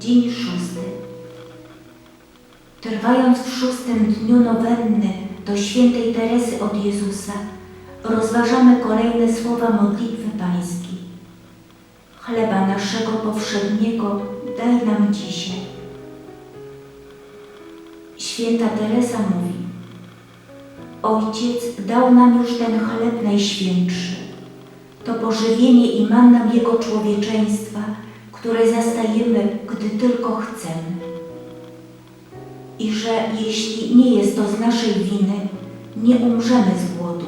Dzień szósty. Trwając w szóstym dniu nowenny do świętej Teresy od Jezusa, rozważamy kolejne słowa modlitwy Pańskiej. Chleba naszego powszedniego daj nam dzisiaj. Święta Teresa mówi Ojciec dał nam już ten chleb najświętszy. To pożywienie i manna Jego człowieczeństwa – które zastajemy, gdy tylko chcemy. I że jeśli nie jest to z naszej winy, nie umrzemy z głodu,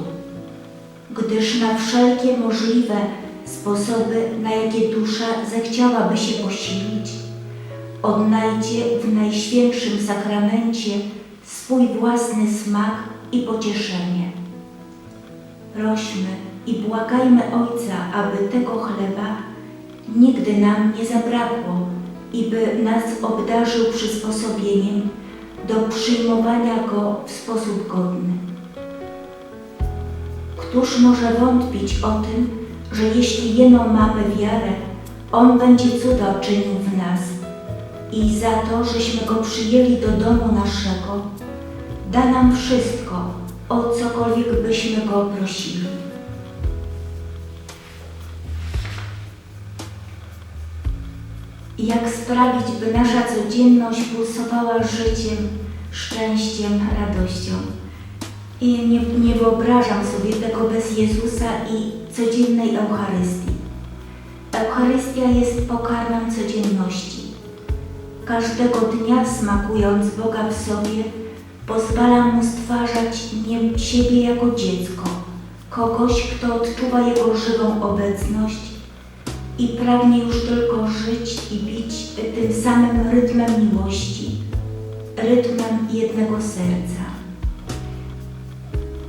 gdyż na wszelkie możliwe sposoby, na jakie dusza zechciałaby się posilić, odnajdzie w Najświętszym Sakramencie swój własny smak i pocieszenie. Prośmy i błagajmy Ojca, aby tego chleba nigdy nam nie zabrakło i by nas obdarzył przysposobieniem do przyjmowania go w sposób godny. Któż może wątpić o tym, że jeśli jeno mamy wiarę, On będzie cuda czynił w nas i za to, żeśmy Go przyjęli do domu naszego, da nam wszystko, o cokolwiek byśmy Go prosili. Jak sprawić, by nasza codzienność pulsowała życiem, szczęściem, radością? I nie, nie wyobrażam sobie tego bez Jezusa i codziennej Eucharystii. Eucharystia jest pokarmem codzienności. Każdego dnia smakując Boga w sobie, pozwala mu stwarzać nie siebie jako dziecko, kogoś, kto odczuwa Jego żywą obecność i pragnie już tylko żyć i tym samym rytmem miłości, rytmem jednego serca.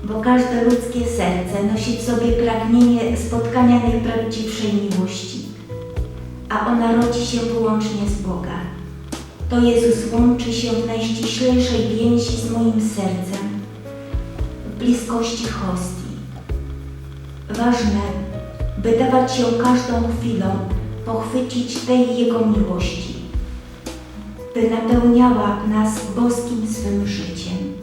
Bo każde ludzkie serce nosi w sobie pragnienie spotkania najprawdziwszej miłości, a ona rodzi się wyłącznie z Boga. To Jezus łączy się w najściślejszej więzi z moim sercem, w bliskości hostii. Ważne, by dawać się każdą chwilą pochwycić tej Jego miłości, by napełniała nas boskim swym życiem.